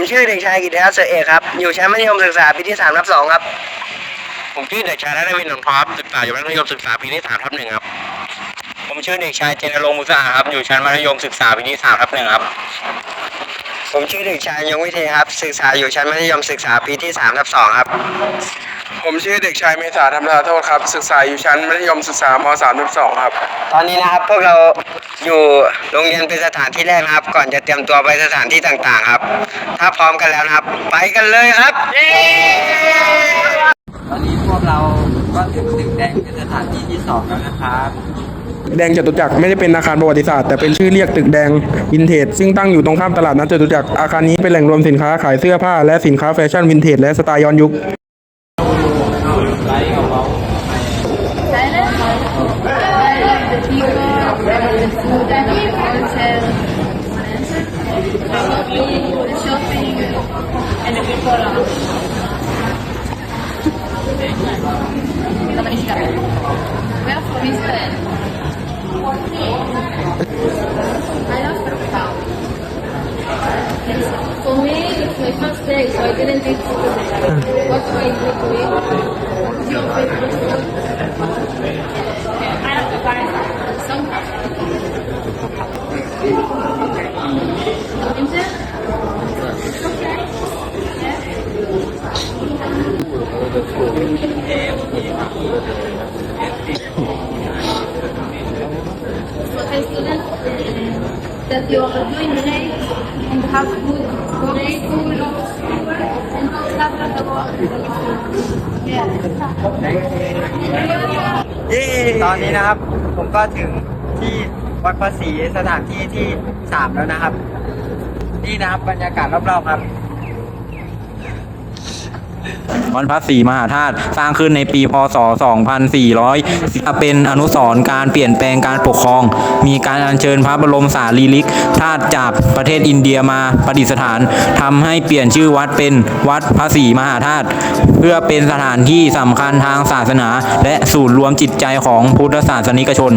ผมชื่อเด็กชายกิติทัศน์เสอเอกครับ อยู่ชั้นมัธยมศึกษาปีที่สามทับสองครับ ผมชื่อเด็กชายนัตวินหนองทอปศึกษาอยู่มัธยมศึกษาปีที่สามทับหนึ่งครับ ผมชื่อเด็กชายเจนรงค์มุสาครับ อยู่ชั้นมัธยมศึกษาปีที่สามทับหนึ่งครับ ผมชื่อเด็กชายยงวิเทครับ ศึกษาอยู่ชั้นมัธยมศึกษาปีที่สามทับสองครับ ผมชื่อเด็กชายเมษาธรรมดาโทษครับ ศึกษาอยู่ชั้นมัธยมศึกษาม3ทับ2ครับ ตอนนี้นะครับพวกเราอยู่โรงเรียนเป็นสถานที่แรกนะครับ ก่อนจะเตรียมตัวไปสถานที่ต่างๆครับ ถ้าพร้อมกันแล้วนะครับ ไปกันเลยครับ ตอนนี้พวกเราก็ถึงตึกแดงเป็นสถานที่ที่สองแล้วนะครับแดงจตุจักรไม่ได้เป็นอาคารประวัติศาสตร์แต่เป็นชื่อเรียกตึกแดงวินเทจซึ่งตั้งอยู่ตรงข้ามตลาดนัดจตุจักรอาคารนี้เป็นแหล่งรวมสินค้าขายเสื้อผ้าและสินค้าแฟชั่นวินเทจและสไตล์ย้อนยุค I have to find some. Okay, student, that you are doing great and have good great school and stuff like that. Yeah. ตอนนี้นะครับ ผมก็ถึงที่วัดภาษีสถานที่ที่สามแล้วนะครับ นี่นะครับบรรยากาศรอบๆครับ วัดพระศรีมหาธาตุสร้างขึ้นในปีพศ 2400 เป็นอนุสรณ์การเปลี่ยนแปลงการปกครอง มีการอัญเชิญพระบรมสารีริกธาตุจากประเทศอินเดียมาประดิษฐานทำให้เปลี่ยนชื่อวัดเป็นวัดพระศรีมหาธาตุเพื่อเป็นสถานที่สำคัญทางศาสนา และศูนย์รวมจิตใจของพุทธศาสนิกชน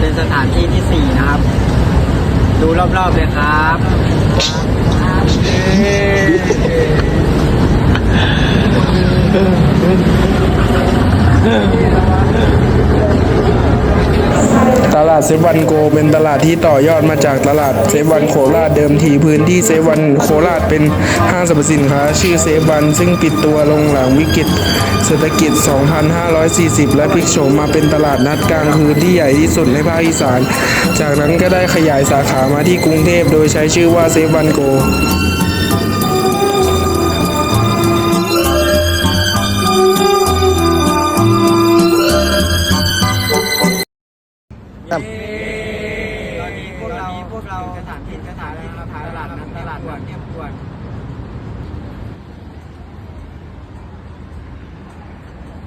เป็นสถานที่ที่สี่นะครับ ดูรอบๆเลยครับเย้ ต ลาดเซฟวันโก เป็นตลาดที่ต่อยอดมาจากตลาดเซฟวันโคราชเดิมทีพื้นที่เซฟวันโคราชเป็นห้างสรรพสินค้า ชื่อเซฟวันซึ่งปิดตัวลงหลังวิกฤตเศรษฐกิจ 2540 และพลิกโฉมมาเป็นตลาดนัดกลางคืนที่ใหญ่ที่สุดในภาคอีสาน จากนั้นก็ได้ขยายสาขามาที่กรุงเทพโดยใช้ชื่อว่าเซฟวันโก สถานที่สถานที่ตลาดนัดตลาดด่วนเนี่ยมด่วน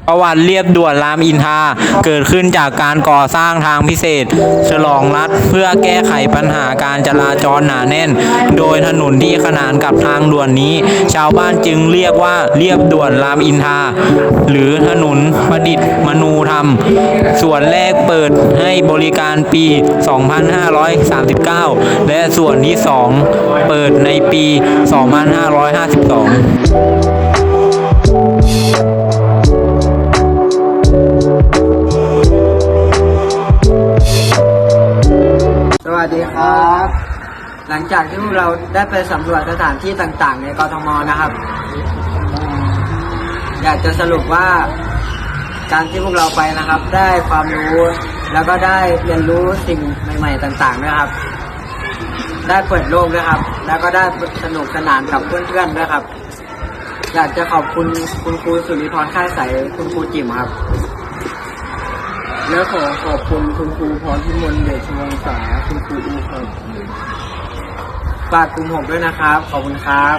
ประวัติเรียบด่วนรามอินทราเกิดขึ้นจากการก่อสร้างทางพิเศษ ฉลองรัฐเพื่อแก้ไขปัญหาการจราจรหนาแน่น โดยถนนที่ขนานกับทางด่วนนี้ ชาวบ้านจึงเรียกว่าเรียบด่วนรามอินทราหรือถนนประดิษฐ์มนูธรรม ส่วนแรกเปิดให้บริการปี 2539 และส่วนที่ 2 เปิดในปี 2552 หลังจากที่พวกเราได้ไปสำรวจสถานที่ต่างๆ ในกทมนะครับ อยากจะสรุปว่าการที่พวกเราไปนะครับ ได้ความรู้แล้วก็ได้เรียนรู้สิ่งใหม่ ๆ ต่างๆด้วยครับ ได้เปิดโลกด้วยครับ แล้วก็ได้สนุกสนานกับเพื่อนๆด้วยครับ อยากจะขอบคุณคุณครูสุริพรค่ายใสคุณครูจิ๋มครับ และขอขอบคุณคุณครูพรพิมลเดชวงศาคุณครูอูครับ ฝากกลุ่มหกด้วยนะครับ ขอบคุณครับ